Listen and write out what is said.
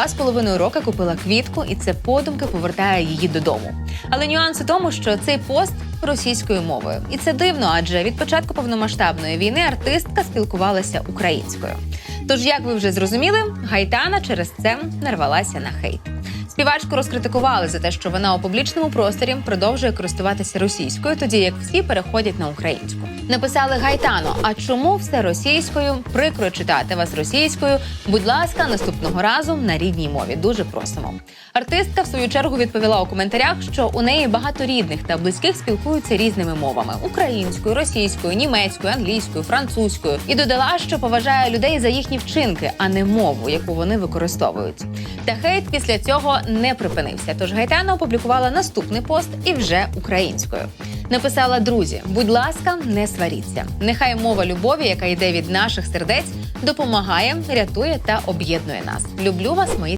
Два з половиною роки купила квітку, і це подумки повертає її додому. Але нюанс у тому, що цей пост російською мовою, і це дивно, адже від початку повномасштабної війни артистка спілкувалася українською. Тож, як ви вже зрозуміли, Гайтана через це нарвалася на хейт. Співачку розкритикували за те, що вона у публічному просторі продовжує користуватися російською, тоді як всі переходять на українську. Написали Гайтано. А чому все російською? Прикро читати вас російською. Будь ласка, наступного разу на рідній мові. Дуже просимо. Артистка в свою чергу відповіла у коментарях, що у неї багато рідних та близьких спілкуються різними мовами: українською, російською, німецькою, англійською, французькою, і додала, що поважає людей за їхні вчинки, а не мову, яку вони використовують. Та хейт після цього не припинився. Тож Гайтана опублікувала наступний пост і вже українською. Написала друзі, будь ласка, не сваріться. Нехай мова любові, яка йде від наших сердець, допомагає, рятує та об'єднує нас. Люблю вас, мої.